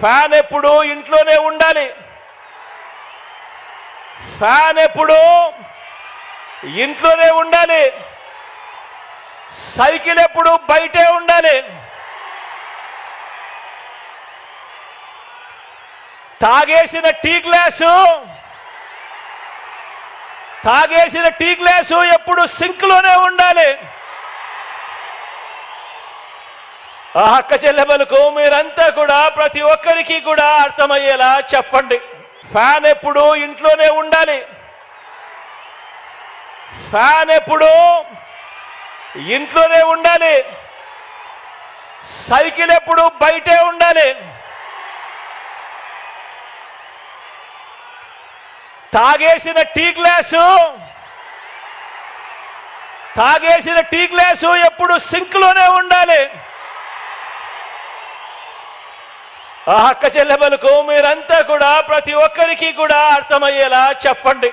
Fan ఎప్పుడు ఇంట్లోనే ఉండాలి. ఫ్యాన్ ఎప్పుడు ఇంట్లోనే ఉండాలి. సైకిల్ ఎప్పుడు బయటే ఉండాలి. తాగేసిన టీ గ్లాసు తాగేసిన టీ గ్లాసు ఎప్పుడు సింక్లోనే ఉండాలి. ఆ అక్క చెల్లెమలకు మీరంతా కూడా ప్రతి ఒక్కరికి కూడా అర్థమయ్యేలా చెప్పండి. ఫ్యాన్ ఎప్పుడు ఇంట్లోనే ఉండాలి. ఫ్యాన్ ఎప్పుడు ఇంట్లోనే ఉండాలి. సైకిల్ ఎప్పుడు బయటే ఉండాలి. తాగేసిన టీ గ్లాసు తాగేసిన టీ గ్లాసు ఎప్పుడు సింక్లోనే ఉండాలి. ఆ అక్క చెల్లెమలకు మీరంతా కూడా ప్రతి ఒక్కరికి కూడా అర్థమయ్యేలా చెప్పండి.